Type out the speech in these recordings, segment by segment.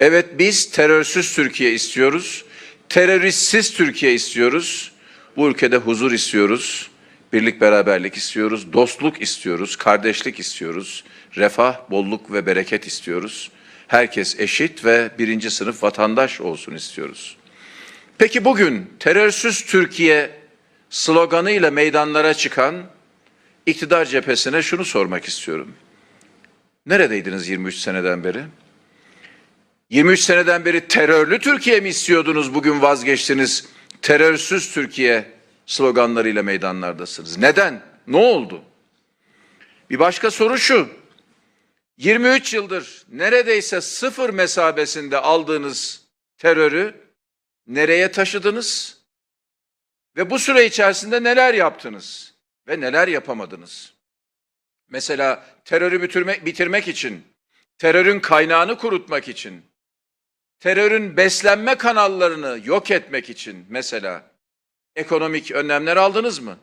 Evet biz terörsüz Türkiye istiyoruz. Teröristsiz Türkiye istiyoruz. Bu ülkede huzur istiyoruz. Birlik beraberlik istiyoruz. Dostluk istiyoruz. Kardeşlik istiyoruz. Refah, bolluk ve bereket istiyoruz. Herkes eşit ve birinci sınıf vatandaş olsun istiyoruz. Peki bugün terörsüz Türkiye sloganıyla meydanlara çıkan iktidar cephesine şunu sormak istiyorum. Neredeydiniz 23 seneden beri? 23 seneden beri terörlü Türkiye mi istiyordunuz bugün vazgeçtiniz? Terörsüz Türkiye sloganlarıyla meydanlardasınız. Neden? Ne oldu? Bir başka soru şu. 23 yıldır neredeyse sıfır mesabesinde aldığınız terörü nereye taşıdınız? Ve bu süre içerisinde neler yaptınız ve neler yapamadınız? Mesela terörü bitirmek, bitirmek için, terörün kaynağını kurutmak için, terörün beslenme kanallarını yok etmek için mesela ekonomik önlemler aldınız mı?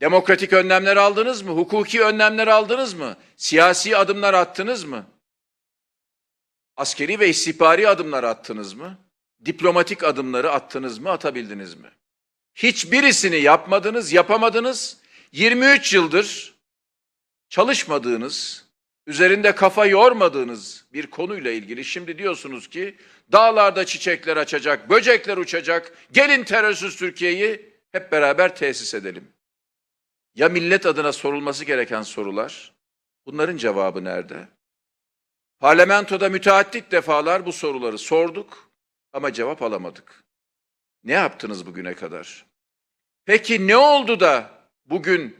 Demokratik önlemler aldınız mı? Hukuki önlemler aldınız mı? Siyasi adımlar attınız mı? Askeri ve istihbari adımlar attınız mı? Diplomatik adımları attınız mı, atabildiniz mi? Hiçbirisini yapmadınız, yapamadınız. 23 yıldır çalışmadığınız, üzerinde kafa yormadığınız bir konuyla ilgili şimdi diyorsunuz ki dağlarda çiçekler açacak, böcekler uçacak. Gelin terörsüz Türkiye'yi hep beraber tesis edelim. Ya millet adına sorulması gereken sorular? Bunların cevabı nerede? Parlamentoda müteaddit defalar bu soruları sorduk ama cevap alamadık. Ne yaptınız bugüne kadar? Peki ne oldu da bugün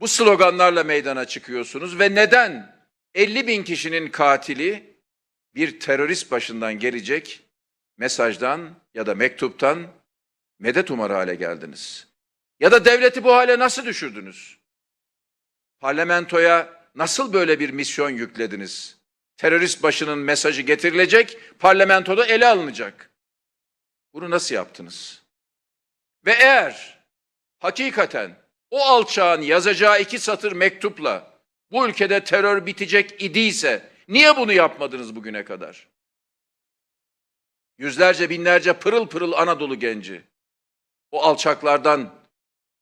bu sloganlarla meydana çıkıyorsunuz ve neden 50 bin kişinin katili bir terörist başından gelecek mesajdan ya da mektuptan medet umar hale geldiniz? Ya da devleti bu hale nasıl düşürdünüz? Parlamentoya nasıl böyle bir misyon yüklediniz? Terörist başının mesajı getirilecek, parlamentoda ele alınacak. Bunu nasıl yaptınız? Ve eğer hakikaten o alçağın yazacağı iki satır mektupla bu ülkede terör bitecek idiyse niye bunu yapmadınız bugüne kadar? Yüzlerce binlerce pırıl pırıl Anadolu genci o alçaklardan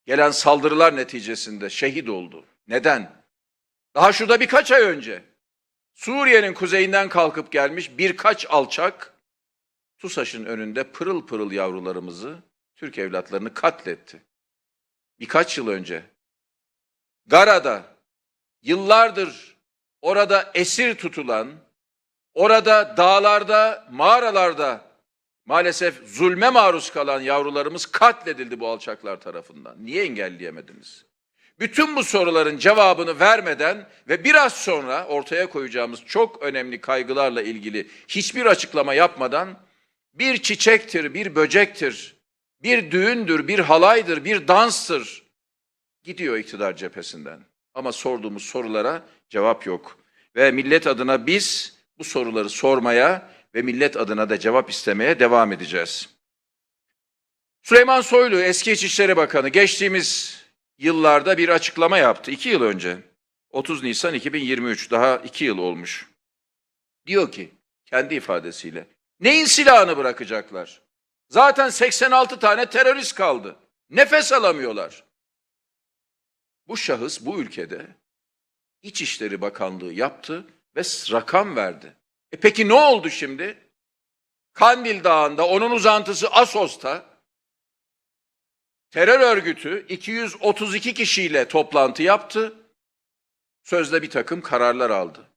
gelen saldırılar neticesinde şehit oldu. Neden? Daha şurada birkaç ay önce Suriye'nin kuzeyinden kalkıp gelmiş birkaç alçak TUSAŞ'ın önünde pırıl pırıl yavrularımızı, Türk evlatlarını katletti. Birkaç yıl önce Gara'da yıllardır orada esir tutulan, orada dağlarda, mağaralarda maalesef zulme maruz kalan yavrularımız katledildi bu alçaklar tarafından. Niye engelleyemediniz? Bütün bu soruların cevabını vermeden ve biraz sonra ortaya koyacağımız çok önemli kaygılarla ilgili hiçbir açıklama yapmadan bir çiçektir, bir böcektir, bir düğündür, bir halaydır, bir danstır. Gidiyor iktidar cephesinden. Ama sorduğumuz sorulara cevap yok. Ve millet adına biz bu soruları sormaya ve millet adına da cevap istemeye devam edeceğiz. Süleyman Soylu eski İçişleri Bakanı geçtiğimiz yıllarda bir açıklama yaptı. iki yıl önce. 30 Nisan 2023 daha iki yıl olmuş. Diyor ki kendi ifadesiyle neyin silahını bırakacaklar? Zaten 86 tane terörist kaldı. Nefes alamıyorlar. Bu şahıs bu ülkede İçişleri Bakanlığı yaptı ve rakam verdi. E peki ne oldu şimdi? Kandil Dağı'nda, onun uzantısı Asos'ta terör örgütü 232 kişiyle toplantı yaptı. Sözde bir takım kararlar aldı.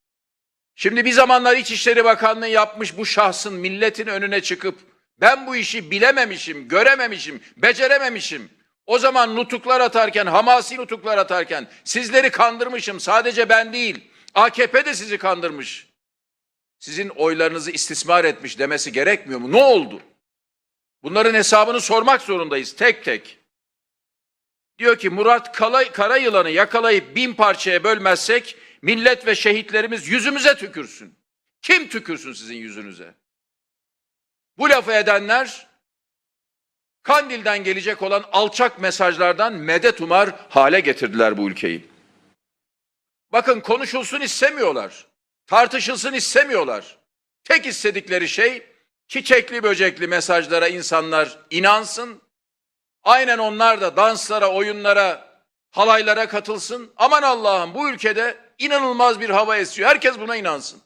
Şimdi bir zamanlar İçişleri Bakanlığı yapmış bu şahsın milletin önüne çıkıp ben bu işi bilememişim, görememişim, becerememişim. O zaman nutuklar atarken, hamasi nutuklar atarken sizleri kandırmışım. Sadece ben değil, AKP de sizi kandırmış. Sizin oylarınızı istismar etmiş demesi gerekmiyor mu? Ne oldu? Bunların hesabını sormak zorundayız tek tek. Diyor ki Murat Kala, Karayılan'ı yakalayıp bin parçaya bölmezsek millet ve şehitlerimiz yüzümüze tükürsün. Kim tükürsün sizin yüzünüze? Bu lafı edenler Kandil'den gelecek olan alçak mesajlardan medet umar hale getirdiler bu ülkeyi. Bakın konuşulsun istemiyorlar. Tartışılsın istemiyorlar. Tek istedikleri şey çiçekli böcekli mesajlara insanlar inansın. Aynen onlar da danslara, oyunlara, halaylara katılsın. Aman Allah'ım bu ülkede inanılmaz bir hava esiyor. Herkes buna inansın.